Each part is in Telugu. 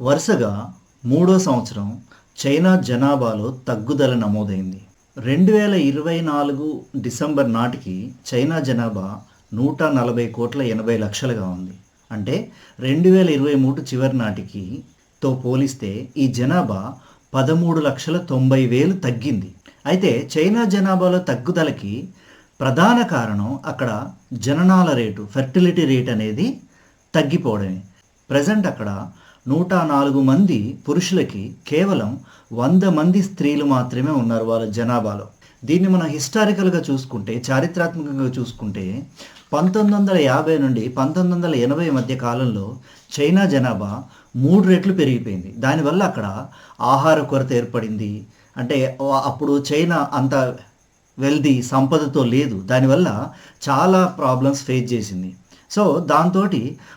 వరుసగా మూడో సంవత్సరం చైనా జనాభాలో తగ్గుదల నమోదైంది. రెండు వేల ఇరవై నాలుగు డిసెంబర్ నాటికి చైనా జనాభా నూట నలభై కోట్ల ఎనభై లక్షలుగా ఉంది. అంటే రెండు వేల ఇరవై మూడు చివరి నాటికి తో పోలిస్తే ఈ జనాభా పదమూడు లక్షల తొంభై వేలు తగ్గింది. అయితే చైనా జనాభాలో తగ్గుదలకి ప్రధాన కారణం అక్కడ జననాల రేటు ఫెర్టిలిటీ రేట్ అనేది తగ్గిపోవడమే. ప్రజెంట్ అక్కడ నూట నాలుగు మంది పురుషులకి కేవలం వంద మంది స్త్రీలు మాత్రమే ఉన్నారు వాళ్ళ జనాభాలో. దీన్ని మనం హిస్టారికల్గా చూసుకుంటే చారిత్రాత్మకంగా చూసుకుంటే పంతొమ్మిది వందల యాభై నుండి పంతొమ్మిది వందల ఎనభై మధ్య కాలంలో చైనా జనాభా మూడు రెట్లు పెరిగిపోయింది. దానివల్ల అక్కడ ఆహార కొరత ఏర్పడింది. అంటే అప్పుడు చైనా అంత వెల్దీ సంపదతో లేదు. దానివల్ల చాలా ప్రాబ్లమ్స్ ఫేస్ చేసింది. సో దాంతో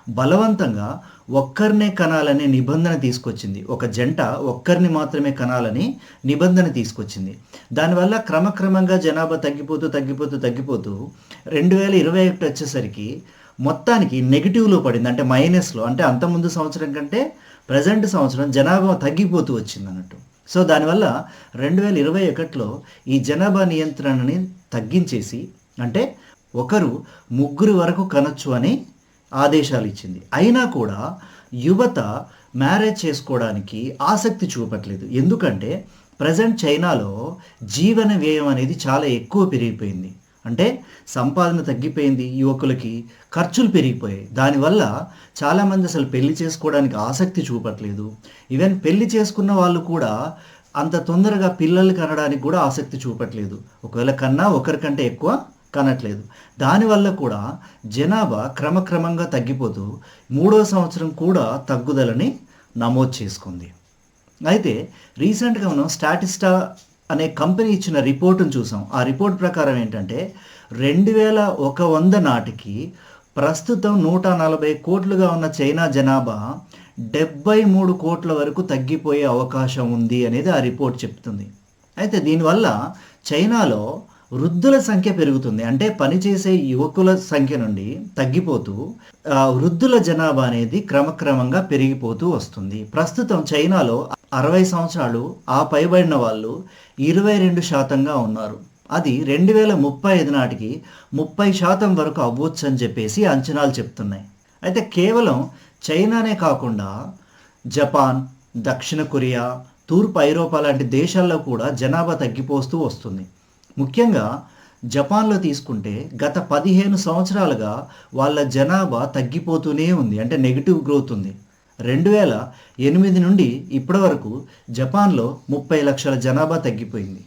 బలవంతంగా ఒక్కరినే కనాలనే నిబంధన తీసుకొచ్చింది. ఒక జంట ఒక్కరిని మాత్రమే కనాలని నిబంధన తీసుకొచ్చింది. దానివల్ల క్రమక్రమంగా జనాభా తగ్గిపోతూ తగ్గిపోతూ తగ్గిపోతూ రెండు వేల ఇరవై ఒకటి వచ్చేసరికి మొత్తానికి నెగిటివ్లో పడింది. అంటే మైనస్లో. అంటే అంతకుముందు సంవత్సరం కంటే ప్రజెంట్ సంవత్సరం జనాభా తగ్గిపోతూ వచ్చింది అన్నట్టు. సో దానివల్ల రెండు వేల ఇరవై ఒకటిలో ఈ జనాభా నియంత్రణని తగ్గించేసి అంటే ఒకరు ముగ్గురు వరకు కనొచ్చు అని ఆదేశాలు ఇచ్చింది అయినా కూడా యువత మ్యారేజ్ చేసుకోవడానికి ఆసక్తి చూపట్లేదు. ఎందుకంటే ప్రజెంట్ చైనాలో జీవన వ్యయం అనేది చాలా ఎక్కువ పెరిగిపోయింది. అంటే సంపాదన తగ్గిపోయింది యువకులకి ఖర్చులు పెరిగిపోయాయి. దానివల్ల చాలామంది అసలు పెళ్ళి చేసుకోవడానికి ఆసక్తి చూపట్లేదు. ఈవెన్ పెళ్ళి చేసుకున్న వాళ్ళు కూడా అంత తొందరగా పిల్లలు కనడానికి కూడా ఆసక్తి చూపట్లేదు. ఒకవేళ కన్నా ఒకరికంటే ఎక్కువ కనట్లేదు. దానివల్ల కూడా జనాభా క్రమక్రమంగా తగ్గిపోతూ మూడో సంవత్సరం కూడా తగ్గుదలని నమోదు చేసుకుంది. అయితే రీసెంట్గా మనం స్టాటిస్టా అనే కంపెనీ ఇచ్చిన రిపోర్టును చూసాం. ఆ రిపోర్ట్ ప్రకారం ఏంటంటే రెండు వేల ఒక వంద నాటికి ప్రస్తుతం నూట నలభై కోట్లుగా ఉన్న చైనా జనాభా డెబ్బై మూడు కోట్ల వరకు తగ్గిపోయే అవకాశం ఉంది అనేది ఆ రిపోర్ట్ చెప్తుంది. అయితే దీనివల్ల చైనాలో వృద్ధుల సంఖ్య పెరుగుతుంది. అంటే పనిచేసే యువకుల సంఖ్య నుండి తగ్గిపోతూ వృద్ధుల జనాభా అనేది క్రమక్రమంగా పెరిగిపోతూ వస్తుంది. ప్రస్తుతం చైనాలో అరవై సంవత్సరాలు ఆ పైబడిన వాళ్ళు ఇరవై రెండు శాతంగా ఉన్నారు. అది రెండు వేల ముప్పై ఐదు నాటికి ముప్పై శాతం వరకు అవ్వచ్చు అని చెప్పేసి అంచనాలు చెప్తున్నాయి. అయితే కేవలం చైనానే కాకుండా జపాన్ దక్షిణ కొరియా తూర్పు ఐరోపా లాంటి దేశాల్లో కూడా జనాభా తగ్గిపోస్తూ వస్తుంది. ముఖ్యంగా జపాన్లో తీసుకుంటే గత పదిహేను సంవత్సరాలుగా వాళ్ళ జనాభా తగ్గిపోతూనే ఉంది అంటే నెగిటివ్ గ్రోత్ ఉంది. రెండు వేల ఎనిమిది నుండి ఇప్పటి వరకు జపాన్లో ముప్పై లక్షల జనాభా తగ్గిపోయింది.